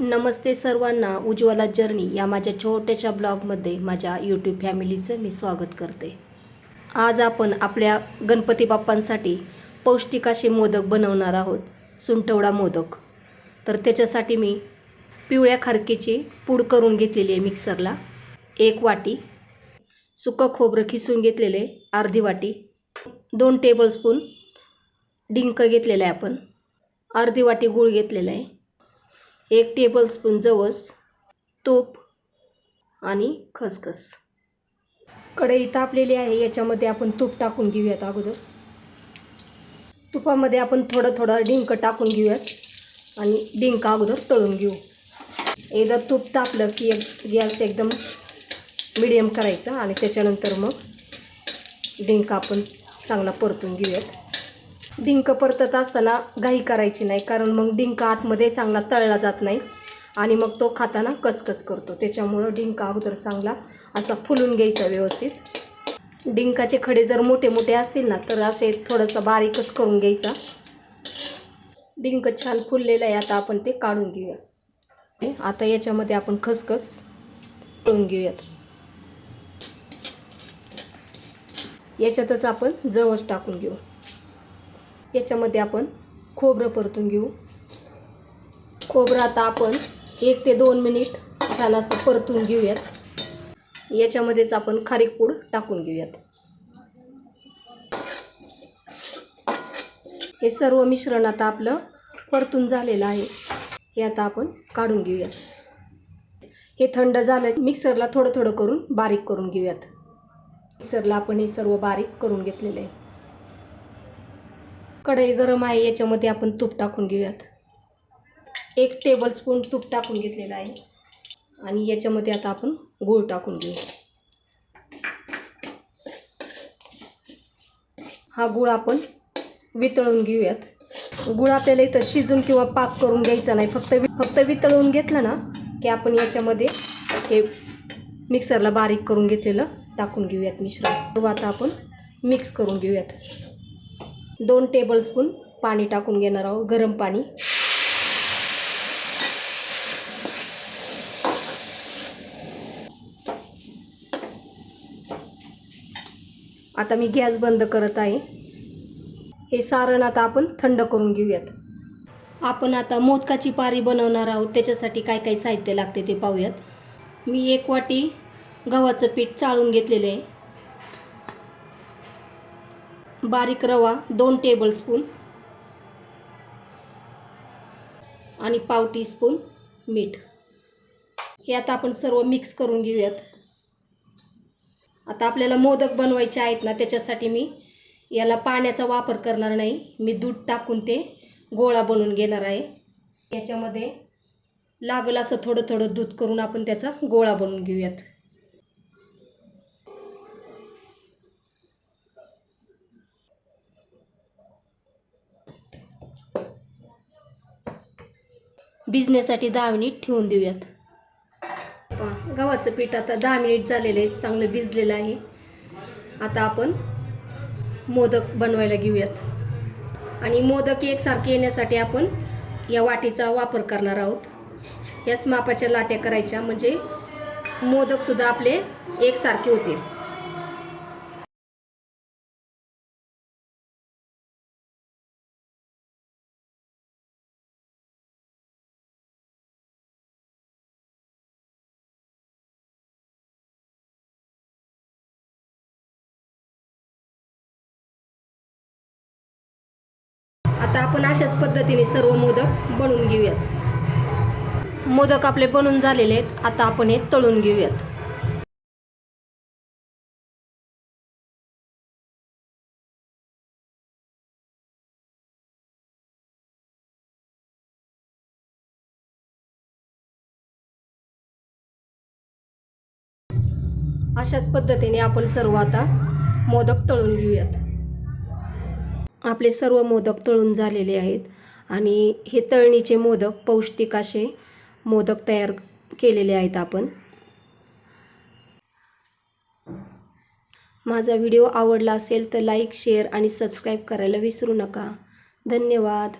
नमस्ते सर्वांना उज्ज्वला जर्नी या माझ्या छोट्याशा ब्लॉगमध्ये माझ्या यूट्यूब फॅमिलीचं मी स्वागत करते. आज आपण आपल्या गणपती बाप्पांसाठी पौष्टिक असे मोदक बनवणार आहोत सुंठवडा मोदक. तर त्याच्यासाठी मी पिवळ्या खारकीची पूड करून घेतलेली आहे मिक्सरला. एक वाटी सुकं खोबरं खिसून घेतलेले अर्धी वाटी. दोन टेबलस्पून डिंक घेतलेलं आहे आपण. अर्धी वाटी गूळ घेतलेला आहे. एक टेबलस्पून जवस तूप आणि खसखस. कढई तापलेली आहे याच्यामध्ये आपण तूप टाकून घेऊयात अगोदर. तुपामध्ये आपण थोडं थोडं डिंक टाकून घेऊयात आणि डिंक अगोदर तळून घेऊ. एकदा तूप तापलं की एक गॅस एकदम मिडियम करायचा आणि त्याच्यानंतर मग डिंक आपण चांगला परतून घेऊयात. डिंक परतत असताना घाई करायची नाही कारण मग डिंक आतमध्ये चांगला तळला जात नाही आणि मग तो खाताना कचकच करतो. त्याच्यामुळं डिंक अगोदर चांगला असा फुलून घ्यायचा व्यवस्थित. डिंकाचे खडे जर मोठे मोठे असतील ना तर असे थोडंसं बारीकच करून घ्यायचा. डिंक छान फुललेलं आहे आता आपण ते काढून घेऊया. आता याच्यामध्ये आपण खसखस तळून घेऊयात. याच्यातच आपण जवस टाकून घेऊ. याच्यामध्ये आपण खोबरं परतून घेऊ. खोबरं आता आपण एक ते दोन मिनिट छान असं परतून घेऊयात. याच्यामध्येच आपण खारीक पूड टाकून घेऊयात. हे सर्व मिश्रण आता आपलं परतून झालेलं आहे. हे आता आपण काढून घेऊयात. हे थंड झालं मिक्सरला थोडं थोडं करून बारीक करून घेऊयात. मिक्सरला आपण हे सर्व बारीक करून घेतलेलं आहे. कढई गरम आहे याच्यामध्ये आपण तूप टाकून घेऊयात. एक टेबलस्पून तूप टाकून घेतलेलं आहे. आणि याच्यामध्ये आता आपण गूळ टाकून घेऊ. हा गूळ आपण वितळून घेऊयात. गूळ आपल्याला इथं शिजून किंवा पाक करून घ्यायचा नाही. फक्त फक्त वितळून घेतलं ना की आपण याच्यामध्ये हे मिक्सरला बारीक करून घेतलेलं टाकून घेऊयात मिश्रण. आता आपण मिक्स करून घेऊयात. दोन टेबलस्पून पाणी टाकून घेणार आहोत गरम पाणी. आता मी गॅस बंद करत आहे. हे सारण आता आपण थंड करून घेऊयात. आपण आता मोदकाची पारी बनवणार आहोत त्याच्यासाठी काय काय साहित्य लागते ते पाहूयात. मी एक वाटी गव्हाचं पीठ चाळून घेतलेलं आहे. बारीक रवा दोन टेबलस्पून आणि पाव टीस्पून मीठ. हे आता आपण सर्व मिक्स करून घेऊयात. आता आपल्याला मोदक बनवायचे आहेत ना त्याच्यासाठी मी याला पाण्याचा वापर करणार नाही. मी दूध टाकून ते गोळा बनवून घेणार आहे. याच्यामध्ये लागल असं थोडं थोडं दूध करून आपण त्याचा गोळा बनवून घेऊयात. भिजण्यासाठी दहा मिनिट ठेवून देऊयात. पहा, गव्हाचं पीठ आता दहा मिनिट झालेलं आहे चांगलं भिजलेलं आहे. आता आपण मोदक बनवायला घेऊयात. आणि मोदक एकसारखे येण्यासाठी आपण या वाटीचा वापर करणार आहोत. याच मापाच्या लाट्या करायच्या म्हणजे मोदकसुद्धा आपले एकसारखे होतील. आता आपण अशाच पद्धतीने सर्व मोदक बनवून घेऊयात. मोदक आपले बनून झालेले आहेत. आता आपण हे तळून घेऊयात. अशाच पद्धतीने आपण सर्व आता मोदक तळून घेऊयात. आपले सर्व मोदक तळून झालेले आहेत. आणि हे तळणीचे मोदक पौष्टिक असे मोदक तयार केलेले आहेत आपण. माझा व्हिडिओ आवडला असेल तर लाईक शेअर आणि सबस्क्राईब करायला विसरू नका. धन्यवाद.